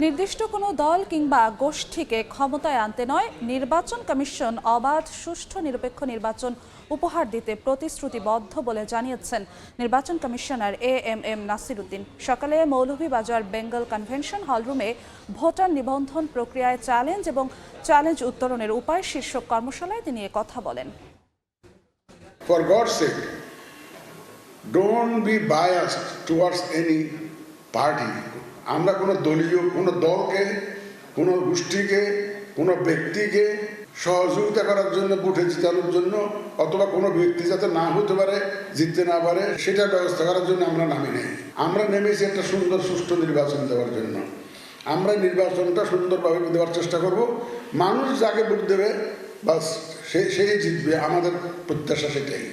নির্দিষ্ট কোনো দল কিংবা গোষ্ঠীকে ক্ষমতায় আনতে নয় নির্বাচন কমিশন অবাধ সুষ্ঠু নিরপেক্ষ নির্বাচন উপহার দিতে প্রতিশ্রুতিবদ্ধ বলে জানিয়েছেন নির্বাচন commissioner A M M Nasiruddin সকালে মৌলভীবাজার বেঙ্গল কনভেনশন হলরুমে ভোটার নিবন্ধন প্রক্রিয়ায় চ্যালেঞ্জ এবং চ্যালেঞ্জ উত্তরণের উপায় শীর্ষক কর্মশালায় তিনি কথা বলেন For God's sake, don't be biased towards any party. আমরা কোনো দলীয়, কোনো দলকে, কোনো গোষ্ঠীকে, কোনো ব্যক্তিকে সহযোগিতা করার জন্য ভোটে জিতানোর জন্য অথবা কোনো ব্যক্তি যাতে না হতে পারে, জিততে না পারে, সেটার ব্যবস্থা করার জন্য আমরা নামি নেই। আমরা নেমেছি একটা সুন্দর, সুষ্ঠু নির্বাচন দেওয়ার জন্য। আমরা নির্বাচনটা সুন্দরভাবে দেওয়ার চেষ্টা করব। মানুষ যাকে ভোট দেবে, বাস সে সেই জিতবে। আমাদের প্রত্যাশা সেটাই।